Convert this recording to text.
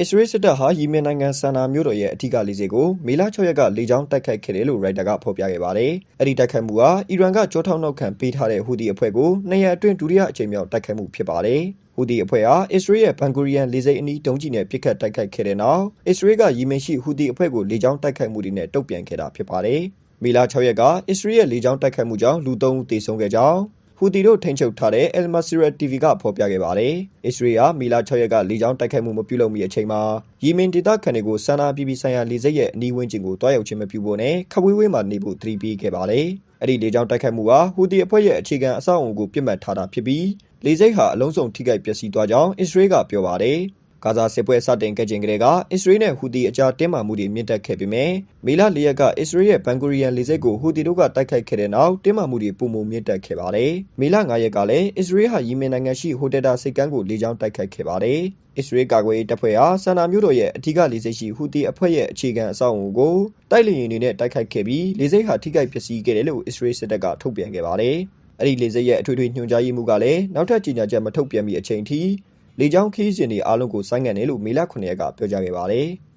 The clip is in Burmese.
အစ္စရေးစစ်တပ်ဟာယီမင်နိုင်ငံဆန်နာမြို့တော်ရဲ့အထူးကလေးစိတ်ကိုမေလ6ရက်ကလေကြောင်းတိုက်ခိုက်ခဲ့တယ်လို့ရိုက်တာကဖော်ပြခဲ့ပါတယ်။အဲ့ဒီတိုက်ခိုက်မှုဟာအီရန်ကကြောထောက်နောက်ခံပေးထားတဲ့ဟူဒီအဖွဲ့ကိုနှစ်ရက်အတွင်းဒုတိယအကြိမ်မြောက်တိုက်ခိုက်မှုဖြစ်ပါတယ်။ဟူဒီအဖွဲ့ဟာအစ္စရေးရဲ့ဘန်ဂူရီယန်လေစိတ်အနီးတုံးကြီးနဲ့ပစ်ခတ်တိုက်ခိုက်ခဲ့တဲ့နောက်အစ္စရေးကယီမင်ရှိဟူဒီအဖွဲ့ကိုလေကြောင်းတိုက်ခိုက်မှုတွေနဲ့တုံ့ပြန်ခဲ့တာဖြစ်ပါတယ်။မေလ6ရက်ကအစ္စရေးရဲ့လေကြောင်းတိုက်ခိုက်မှုကြောင့်လူ3ဦးသေဆုံးခဲ့ကြောင်း ဟူတီတို့ထိန်းချုပ်ထားတဲ့ El Masira TV ကဖော်ပြခဲ့ပါတယ်။အစ္စရေးဟာမီလာ6ရက်ကလေကြောင်းတိုက်ခိုက်မှုမပြုလုပ်မီအချိန်မှာယီမင်ဒေသခံတွေကိုဆန္ဒပြပြီးဆိုင်ရာလေဆိပ်ရဲ့အနီးဝန်းကျင်ကိုတွားရောက်ခြင်းမပြုဖို့နဲ့ခဝေးဝေးမှနေဖို့သတိပေးခဲ့ပါတယ်။အဲ့ဒီလေကြောင်းတိုက်ခိုက်မှုဟာဟူတီအဖွဲ့ရဲ့အခြေခံအဆောက်အုံကိုပြစ်မှတ်ထားတာဖြစ်ပြီးလေဆိပ်ဟာအလုံးစုံထိခိုက်ပျက်စီးသွားကြောင်းအစ္စရေးကပြောပါတယ်။ ဂါဇာစစ်ပွဲစတင်ခဲ့ချိန်ကလေးကအစ္စရေးနဲ့ဟူတီအကြားတင်းမာမှုတွေမြင့်တက်ခဲ့ပေမဲ့မေလ၄ရက်ကအစ္စရေးရဲ့ဘန်ဂူရီယန်လေဆိပ်ကိုဟူတီတို့ကတိုက်ခိုက်ခဲ့တဲ့နောက်တင်းမာမှုတွေပုံမမြင့်တက်ခဲ့ပါတယ်။မေလ၅ရက်ကလည်းအစ္စရေးဟာယီမင်နိုင်ငံရှိဟိုတယ်တာစိတ်ကမ်းကိုလေကြောင်းတိုက်ခိုက်ခဲ့ပါတယ်။အစ္စရေးကာကွယ်ရေးတပ်ဖွဲ့ဟာဆန်နာမြို့တော်ရဲ့အထူးကလေဆိပ်ရှိဟူတီအဖွဲ့ရဲ့အခြေခံအဆောက်အအုံကိုတိုက်လေယာဉ်တွေနဲ့တိုက်ခိုက်ခဲ့ပြီးလေဆိပ်ဟာထိခိုက်ပျက်စီးခဲ့တယ်လို့အစ္စရေးစစ်တပ်ကထုတ်ပြန်ခဲ့ပါတယ်။အဲ့ဒီလေဆိပ်ရဲ့အထွေထွေညွှန်ကြားရေးမှူးကလည်းနောက်ထပ်ကြေညာချက်မထုတ်ပြန်မီအချိန်ထိ လေကြောင်းခီးစဉ်တွေအားလုံးကိုဆိုင်းငံ့တယ်လို့မေလ9ရက်ကပြောကြားခဲ့ပါတယ်။